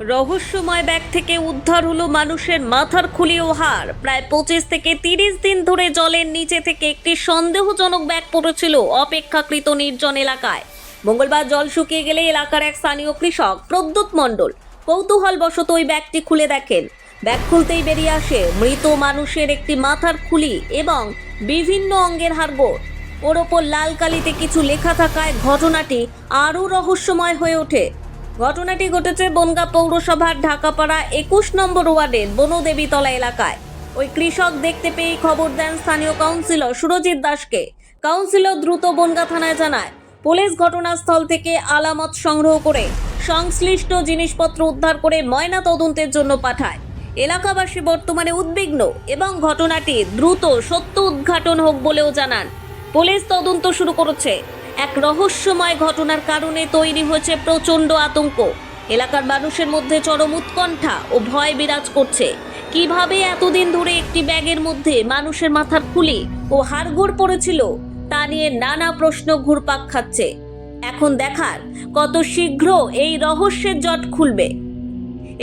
রহস্যময় ব্যাগ থেকে উদ্ধার হলো মানুষের মাথার খুলি ও হাড়। প্রায় পঁচিশ থেকে তিরিশ দিন ধরে জলের নিচে থেকে একটি সন্দেহজনক ব্যাগ পড়েছিল অপেক্ষাকৃত নির্জন এলাকায়। মঙ্গলবার জল শুকিয়ে গেলে এলাকার এক স্থানীয় কৃষক প্রদ্যুৎ মণ্ডল কৌতূহলবশত ওই ব্যাগটি খুলে দেখেন। ব্যাগ খুলতেই বেরিয়ে আসে মৃত মানুষের একটি মাথার খুলি এবং বিভিন্ন অঙ্গের হাড়গোড়। ওর ওপর লাল কালিতে কিছু লেখা থাকায় ঘটনাটি আরও রহস্যময় হয়ে ওঠে। ঘটনাটি ঘটেছে বনগা পৌরসভার ঢাকাপাড়া একুশ নম্বর ওয়ার্ডের বনদেবীতলা এলাকায়। ওই কৃষক দেখতে পেয়ে খবর দেন স্থানীয় কাউন্সিলর সুরজিৎ দাসকে। কাউন্সিলর দ্রুত বনগা থানায় জানায়, পুলিশ ঘটনাস্থল থেকে আলামত সংগ্রহ করে সংশ্লিষ্ট জিনিসপত্র উদ্ধার করে ময়না তদন্তের জন্য পাঠায়। এলাকাবাসী বর্তমানে উদ্বিগ্ন এবং ঘটনাটি দ্রুত সত্য উদ্ঘাটন হোক বলেও জানান। পুলিশ তদন্ত শুরু করেছে। এক রহস্যময় ঘটনার কারণে তৈরি হয়েছে প্রচণ্ড আতঙ্ক। এলাকার মানুষের মধ্যে চরম উৎকণ্ঠা ও ভয় বিরাজ করছে। কীভাবে এতদিন ধরে একটি ব্যাগের মধ্যে মানুষের মাথার খুলি ও হাড়গোড় পড়েছিল, তা নিয়ে নানা প্রশ্ন ঘুরপাক খাচ্ছে। এখন দেখার কত শীঘ্র এই রহস্যের জট খুলবে।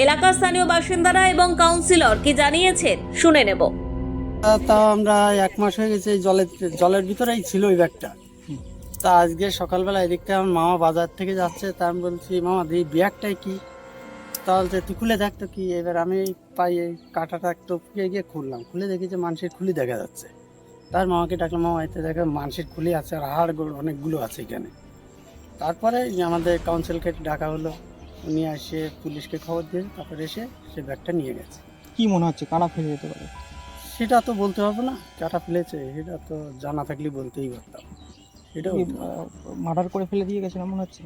এলাকার স্থানীয় বাসিন্দারা এবং কাউন্সিলর কি জানিয়েছেন, শুনে নেব। তা আমরা এক মাস হয়ে গেছে জলের জলের ভিতরেই ছিল ওই ব্যাগটা। তা আজকে সকালবেলা এদিকটা আমার মামা বাজার থেকে যাচ্ছে তা আমি বলছি মামা এই ব্যাগটাই কি? তাহলে তুই খুলে দেখ তো কি। এবার আমি পাই এই কাঁটাটা একটু ফুয়ে গিয়ে খুললাম খুলে দেখি যে মানুষের খুলি দেখা যাচ্ছে। তার মামাকে ডাকলাম মামা এতে দেখে মানুষের খুলি আছে আর হাড় গোড় অনেকগুলো আছে এখানে। তারপরে আমাদের কাউন্সিলকে ডাকা হলো উনি এসে পুলিশকে খবর দিয়ে তারপরে এসে সে ব্যাগটা নিয়ে গেছে। কি মনে হচ্ছে কারা ফেলে যেতে পারে? সেটা তো বলতে পারব না কাটা ফেলেছে সেটা তো জানা থাকলে বলতেই পারতাম। এটা মার্ডার করে ফেলে দিয়ে গেছে মনে হচ্ছে?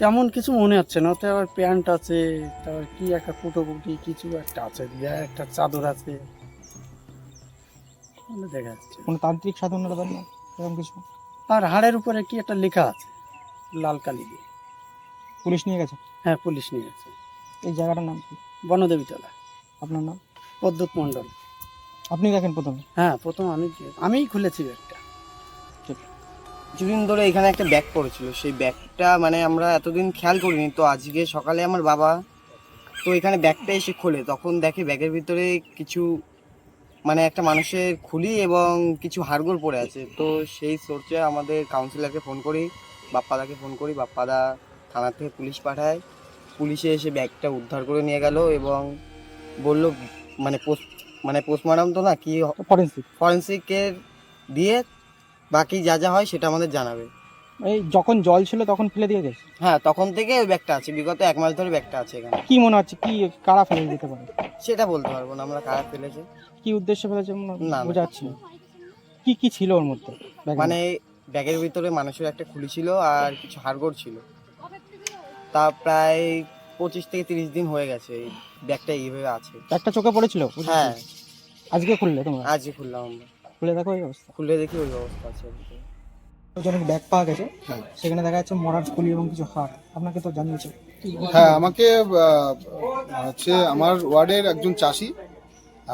তেমন কিছু মনে হচ্ছে না। ওতে আবার প্যান্ট আছে তারপর কি একটা কুটোকুটি কিছু একটা আছে গায়ে একটা চাদর আছে। দেখা যাচ্ছে। কোনো তান্ত্রিক সাধনার ব্যাপার না এরকম কিছু? আর হাড়ের উপরে কি একটা লেখা আছে লাল কালি দিয়ে। পুলিশ নিয়ে গেছে? হ্যাঁ পুলিশ নিয়ে গেছে। এই জায়গাটার নাম কি? বনদেবীতলা। আপনার নাম? পদ্মুৎ মণ্ডল। আপনি দেখেন প্রথমে? হ্যাঁ প্রথম আমি আমিই খুলেছি একটা। কিছুদিন ধরে এখানে একটা ব্যাগ পড়েছিল। সেই ব্যাগটা মানে আমরা এতদিন খেয়াল করিনি তো আজকে সকালে আমার বাবা তো এখানে ব্যাগটা এসে খোলে। তখন দেখে ব্যাগের ভিতরে কিছু মানে একটা মানুষের খুলি এবং কিছু হাড়গোড় পড়ে আছে। তো সেই সোর্সে আমাদের কাউন্সিলরকে ফোন করি বাপ্পাদাকে ফোন করি। বাপ্পাদা থানা থেকে পুলিশ পাঠায়। পুলিশে এসে ব্যাগটা উদ্ধার করে নিয়ে গেল এবং বলল মানে পোস্ট মানে পোস্টমর্টম তো না কি ফরেন্সিক ফরেন্সিকের দিয়ে বাকি যা যা হয় সেটা আমাদের জানাবে। এই যখন জল ছিল তখন ফেলে দিয়ে গেছে? হ্যাঁ তখন থেকে ওই ব্যাগটা আছে। বিগত এক মাস ধরে ব্যাগটা আছে এখানে। কি মনে হচ্ছে? কি কারা ফেলে দিতে পারে? সেটা বলতে পারব না আমরা কারা ফেলেছে। কি উদ্দেশ্যে ফেলেছে না, না। বোঝা যাচ্ছে না। কি কি ছিল ওর মধ্যে মানে ব্যাগের ভিতরে মানুষের একটা খুলি ছিল আর কিছু হাড়গোড় ছিল। তা প্রায় পঁচিশ থেকে তিরিশ দিন হয়ে গেছে এই ব্যাগটা এইভাবে আছে? একটা চোখে পড়েছিল? হ্যাঁ। আজকে খুললে তোমরা? আজকে খুললাম আমরা। খুলে দেখো এই অবস্থা। খুলে দেখি ওই অবস্থা আছে জনের ব্যাগ পাওয়া গেছে। সেখানে দেখা যাচ্ছে মরার খুলি এবং কিছু হাড়। আপনাকে তো জানিয়েছে। হ্যাঁ আমাকে হচ্ছে আমার ওয়ার্ডের একজন চাষি।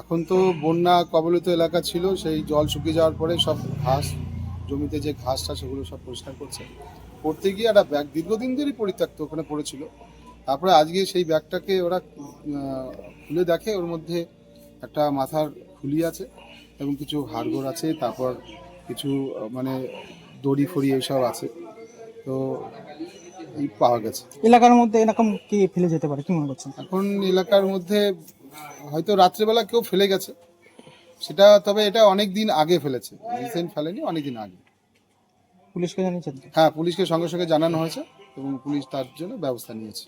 এখন তো বন্যা কবলিত এলাকা ছিল সেই জল শুকিয়ে যাওয়ার পরে সব ঘাস জমিতে যে ঘাসটা সেগুলো সব পরিষ্কার করছে। করতে গিয়ে একটা ব্যাগ দীর্ঘদিন ধরেই পরিত্যক্ত ওখানে পড়েছিল। তারপরে আজকে সেই ব্যাগটাকে ওরা খুলে দেখে ওর মধ্যে একটা মাথার খুলি আছে। এবং কিছু হাড়গোড় আছে তারপর কিছু মানে দড়ি ফড়ি এইসব আছে। তো এই পাওয়া গেছে। এলাকার মধ্যে এরকম কি ফেলে যেতে পারে কি মনে করছেন? এখন এলাকার মধ্যে হয়তো রাত্রেবেলা কেউ ফেলে গেছে। সেটা তবে এটা অনেক দিন আগে ফেলেছে। রিসেন্ট ফেলেনি অনেক দিন আগে। পুলিশকে জানিয়েছেন? হ্যাঁ পুলিশকে সঙ্গে সঙ্গে জানানো হয়েছে এবং পুলিশ তার জন্য ব্যবস্থা নিয়েছে।